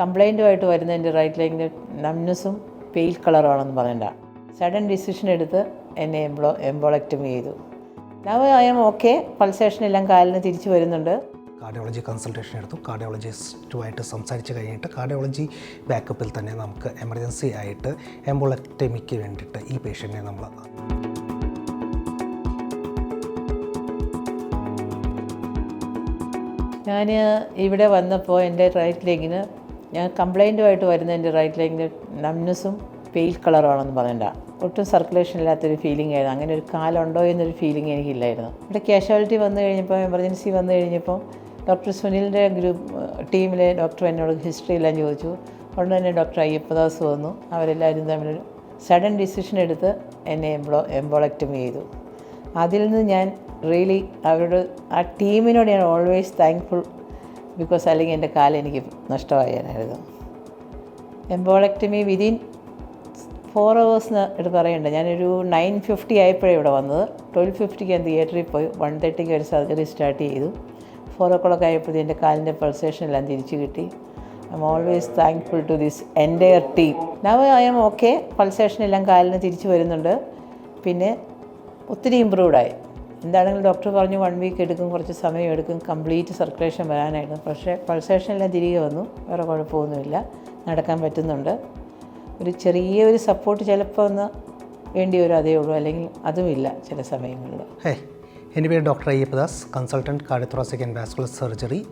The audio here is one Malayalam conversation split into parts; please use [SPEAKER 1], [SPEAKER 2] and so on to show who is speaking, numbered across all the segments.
[SPEAKER 1] കംപ്ലൈന്റുമായിട്ട് വരുന്ന എന്റെ റൈറ്റ് ലെഗിന്റെ നംനെസ്സും പെയിൽ കളറാണെന്ന് പറയണ്ട സഡൻ ഡിസിഷൻ എടുത്ത് എന്നെ എംബ്ലോ എംബോളക്ടമി ചെയ്തു. Now I M okay pulsation എല്ലാം കാലിന് തിരിച്ചു വരുന്നുണ്ട്.
[SPEAKER 2] കാർഡിയോളജി കൺസൾട്ടേഷൻ എടുത്തു. കാർഡിയോളജിസ്റ്റുമായിട്ട് സംസാരിച്ച് കഴിഞ്ഞിട്ട് കാർഡിയോളജി ബാക്കപ്പിൽ തന്നെ നമുക്ക് എമർജൻസി ആയിട്ട് എംബോളക്ടമിക്ക് വേണ്ടിയിട്ട് ഈ പേഷ്യന്റിനെ നമ്മൾ
[SPEAKER 1] ഞാൻ ഇവിടെ വന്നപ്പോൾ എന്റെ റൈറ്റ് ലെഗിന് ഞാൻ കംപ്ലൈന്റുമായിട്ട് വരുന്ന എന്റെ റൈറ്റ് ലെഗിന്റെ നംനെസ്സും പെയിൽ കളറാണെന്ന് പറയണ്ട ഒട്ടും സർക്കുലേഷൻ ഇല്ലാത്തൊരു ഫീലിംഗ് ആയിരുന്നു. അങ്ങനെ ഒരു കാലുണ്ടോ എന്നൊരു ഫീലിംഗ് എനിക്കില്ലായിരുന്നു. ഇവിടെ കാഷ്വാലിറ്റി വന്നു കഴിഞ്ഞപ്പോൾ എമർജൻസി വന്നു കഴിഞ്ഞപ്പോൾ ഡോക്ടർ സുനിലിന്റെ ഗ്രൂപ്പ് ടീമിലെ ഡോക്ടർ എന്നോട് ഹിസ്റ്ററി എല്ലാം ചോദിച്ചു. ഉടനെ തന്നെ ഡോക്ടർ അയ്യപ്പദാസ് വന്നു. അവരെല്ലാവരും തമ്മിൽ സഡൻ ഡിസിഷൻ എടുത്ത് എന്നെ എംബ്ലോ എംബോളക്ടമി ചെയ്തു. അതിൽ നിന്ന് ഞാൻ റിയലി അവരോട് ആ ടീമിനോട് ഞാൻ ഓൾവേസ് താങ്ക്ഫുൾ ബിക്കോസ് അല്ലെങ്കിൽ എന്റെ കാലം എനിക്ക് നഷ്ടമായാനായിരുന്നു എംബോളക്ടമി വിതിൻ ഫോർ അവേഴ്സ് ഇട്ട് പറയണ്ട. ഞാനൊരു നയൻ ഫിഫ്റ്റി ആയപ്പോഴേ ഇവിടെ വന്നത്. ട്വൽവ് ഫിഫ്റ്റിക്ക് ഞാൻ തിയേറ്ററിൽ പോയി. വൺ തേർട്ടിക്ക് ഒരു സർജറി സ്റ്റാർട്ട് ചെയ്തു. ഫോർ ഓ ക്ലോക്ക് ആയപ്പോഴത്തെ എന്റെ കാലിന്റെ പൾസേഷൻ എല്ലാം തിരിച്ചു കിട്ടി. I'm always thankful to this entire team now I'm okay pulsation എല്ലാം കാലിന് തിരിച്ചു വരുന്നുണ്ട്. പിന്നെ ഒത്തിരി ഇമ്പ്രൂവ്ഡായി എന്താണെങ്കിലും ഡോക്ടർ പറഞ്ഞു വൺ വീക്ക് എടുക്കും കുറച്ച് സമയം എടുക്കും കംപ്ലീറ്റ് സർക്കുലേഷൻ വരാനായിരുന്നു. പക്ഷേ പൾസേഷനെല്ലാം തിരികെ വന്നു. വേറെ കുഴപ്പമൊന്നുമില്ല. നടക്കാൻ പറ്റുന്നുണ്ട്. ഒരു ചെറിയ ഒരു സപ്പോർട്ട് ചിലപ്പോൾ ഒന്ന് വേണ്ടി വരും അതേ ഉള്ളൂ. അല്ലെങ്കിൽ അതുമില്ല ചില സമയങ്ങളിൽ.
[SPEAKER 2] ഹേ എന്റെ പേര് doctor Ayyappadas consultant cardiothoracic and vascular surgery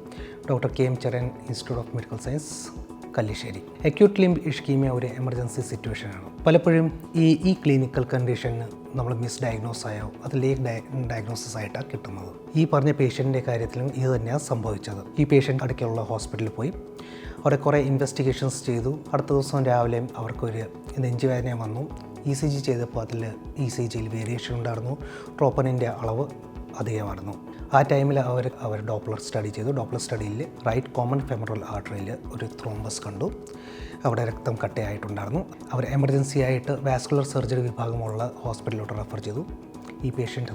[SPEAKER 2] doctor K M Cheran institute of medical science Kallissery. Acute limb ischaemia ഒരു എമർജൻസി സിറ്റുവേഷനാണ് പലപ്പോഴും ഈ ഈ ക്ലിനിക്കൽ കണ്ടീഷന് നമ്മൾ മിസ് ഡയഗ്നോസ് ആയോ അത് ലേക്ക് ഡയഗ്നോസിസ് ആയിട്ടാണ് കിട്ടുന്നത്. ഈ പറഞ്ഞ പേഷ്യന്റെ കാര്യത്തിലും ഇത് തന്നെയാണ് സംഭവിച്ചത്. ഈ പേഷ്യന്റ് അടുക്കളുള്ള ഹോസ്പിറ്റലിൽ പോയി. അവിടെ കുറേ ഇൻവെസ്റ്റിഗേഷൻസ് ചെയ്തു. അടുത്ത ദിവസം രാവിലെയും അവർക്കൊരു നെഞ്ചുവേദന വന്നു. ഇ സി ജി ചെയ്തപ്പോൾ അതിൽ ഇ സി ജിയിൽ വേരിയേഷൻ ഉണ്ടായിരുന്നു. ട്രോപ്പനിന്റെ അളവ് അധികമായിരുന്നു. ആ ടൈമിൽ അവർ അവർ ഡോപ്ലർ സ്റ്റഡി ചെയ്തു. ഡോപ്ലർ സ്റ്റഡിയിൽ റൈറ്റ് കോമൺ ഫെമറൽ ആർട്ടറിയിൽ ഒരു ത്രോംബസ് കണ്ടു. അവിടെ രക്തം കട്ടയായിട്ടുണ്ടായിരുന്നു. അവർ എമർജൻസി ആയിട്ട് വാസ്കുലർ സർജറി വിഭാഗമുള്ള ഹോസ്പിറ്റലിലോട്ട് റെഫർ ചെയ്തു. ഈ പേഷ്യന്റ്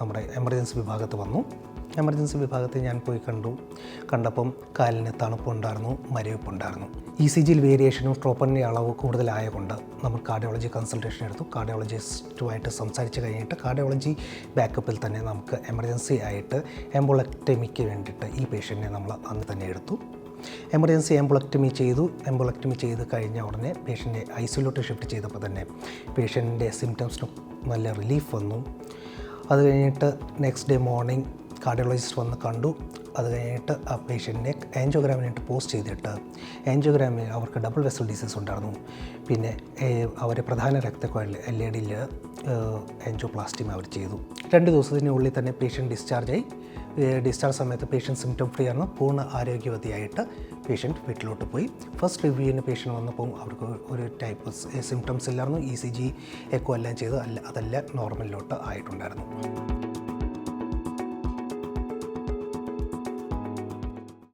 [SPEAKER 2] നമ്മുടെ എമർജൻസി വിഭാഗത്ത് വന്നു. എമർജൻസി വിഭാഗത്തിൽ ഞാൻ പോയി കണ്ടു. കണ്ടപ്പം കാലിന് തണുപ്പുണ്ടായിരുന്നു മരവിപ്പുണ്ടായിരുന്നു ഇ സി ജിയിൽ വേരിയേഷനും ട്രോപ്പറിന്റെ അളവ് കൂടുതലായതുകൊണ്ട് നമ്മൾ കാർഡിയോളജി കൺസൾട്ടേഷൻ എടുത്തു. കാർഡിയോളജിസ്റ്റുമായിട്ട് സംസാരിച്ച് കഴിഞ്ഞിട്ട് കാർഡിയോളജി ബാക്കപ്പിൽ തന്നെ നമുക്ക് എമർജൻസി ആയിട്ട് എംബോളക്ടമിക്ക് വേണ്ടിയിട്ട് ഈ പേഷ്യന്റിനെ നമ്മൾ അന്ന് തന്നെ എടുത്തു. എമർജൻസി എംബോളക്ടമി ചെയ്തു. എംബോളക്ടമി ചെയ്ത് കഴിഞ്ഞ ഉടനെ പേഷ്യന്റെ ഐസൊലേറ്റ് ഷിഫ്റ്റ് ചെയ്തപ്പോൾ തന്നെ പേഷ്യന്റെ സിംറ്റംസിനും നല്ല റിലീഫ് വന്നു. അത് കഴിഞ്ഞിട്ട് നെക്സ്റ്റ് ഡേ മോർണിംഗ് കാർഡിയോളജിസ്റ്റ് വന്ന് കണ്ടു. അത് കഴിഞ്ഞിട്ട് ആ പേഷ്യന്റിനെ ആൻജിയോഗ്രാമിനായിട്ട് പോസ്റ്റ് ചെയ്തിട്ട് ആൻജിയോഗ്രാമിൽ അവർക്ക് ഡബിൾ വെസൽ ഡിസീസ് ഉണ്ടായിരുന്നു. പിന്നെ അവരെ പ്രധാന രക്തക്കുഴൽ എൽ എ ഡിയിൽ ആൻജിയോപ്ലാസ്റ്റിയും അവർ ചെയ്തു. രണ്ട് ദിവസത്തിനുള്ളിൽ തന്നെ പേഷ്യന്റ് ഡിസ്ചാർജായി ഡിസ്ചാർജ് സമയത്ത് പേഷ്യന്റ് സിംറ്റം ഫ്രീ ആയിരുന്നു. പൂർണ ആരോഗ്യവതിയായിട്ട് പേഷ്യന്റ് വീട്ടിലോട്ട് പോയി. ഫസ്റ്റ് റിവ്യൂവിന് പേഷ്യന്റ് വന്നപ്പോൾ അവർക്ക് ഒരു ടൈപ്പ് സിംറ്റംസ് ഇല്ലായിരുന്നു. ഇ സി ജി എക്കോ എല്ലാം ചെയ്ത്. അല്ല അതെല്ലാം നോർമലിലോട്ട് ആയിട്ടുണ്ടായിരുന്നു.